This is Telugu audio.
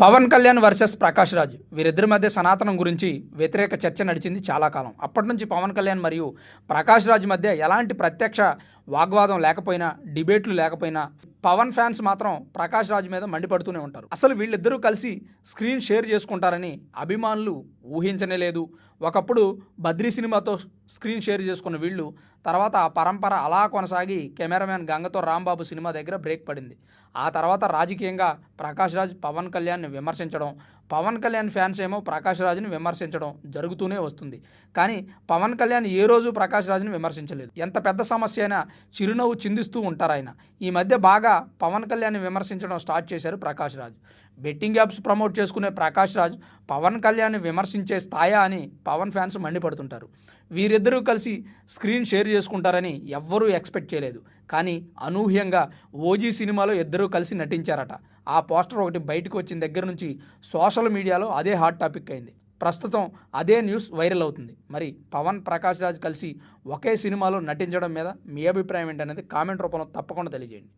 పవన్ కళ్యాణ్ వర్సెస్ ప్రకాష్ రాజ్ వీరిద్దరి మధ్య సనాతనం గురించి వ్యతిరేక చర్చ నడిచింది చాలా కాలం. అప్పటి నుంచి పవన్ కళ్యాణ్ మరియు ప్రకాష్ రాజ్ మధ్య ఎలాంటి ప్రత్యక్ష వాగ్వాదం లేకపోయినా డిబేట్లు లేకపోయినా పవన్ ఫ్యాన్స్ మాత్రం ప్రకాష్ రాజ్ మీద మండిపడుతూనే ఉంటారు. అసలు వీళ్ళిద్దరూ కలిసి స్క్రీన్ షేర్ చేసుకుంటారని అభిమానులు ఊహించనే లేదు ఒకప్పుడు బద్రీ సినిమాతో స్క్రీన్ షేర్ చేసుకున్న వీళ్ళు తర్వాత ఆ పరంపర అలా కొనసాగి కెమెరామ్యాన్ గంగతో రాంబాబు సినిమా దగ్గర బ్రేక్ పడింది. ఆ తర్వాత రాజకీయంగా ప్రకాష్ రాజ్ పవన్ కళ్యాణ్ని విమర్శించడం పవన్ కళ్యాణ్ ఫ్యాన్స్ ఏమో ప్రకాష్ రాజ్ని విమర్శించడం జరుగుతూనే వస్తుంది. కానీ పవన్ కళ్యాణ్ ఏ రోజు ప్రకాష్ రాజ్ని విమర్శించలేదు. ఎంత పెద్ద సమస్య అయినా చిరునవ్వు చిందిస్తూ ఉంటారు ఆయన. ఈ మధ్య బాగా పవన్ కళ్యాణ్ని విమర్శించడం స్టార్ట్ చేశారు Prakash Raj. Betting apps promote చేసుకునే ప్రకాష్ రాజ్ పవన్ కళ్యాణ్ని విమర్శించ స్థాయా అని పవన్ ఫ్యాన్స్ మండిపడుతుంటారు. వీరిద్దరూ కలిసి స్క్రీన్ షేర్ చేసుకుంటారని ఎవ్వరూ ఎక్స్పెక్ట్ చేయలేదు. కానీ అనూహ్యంగా ఓజీ సినిమాలో ఇద్దరూ కలిసి నటించారట. ఆ పోస్టర్ ఒకటి బయటకు వచ్చిన దగ్గర నుంచి సోషల్ మీడియాలో అదే హాట్ టాపిక్ అయింది. ప్రస్తుతం అదే న్యూస్ వైరల్ అవుతుంది. మరి పవన్ ప్రకాష్ రాజ్ కలిసి ఒకే సినిమాలో నటించడం మీద మీ అభిప్రాయం ఏంటనేది కామెంట్ రూపంలో తప్పకుండా తెలియజేయండి.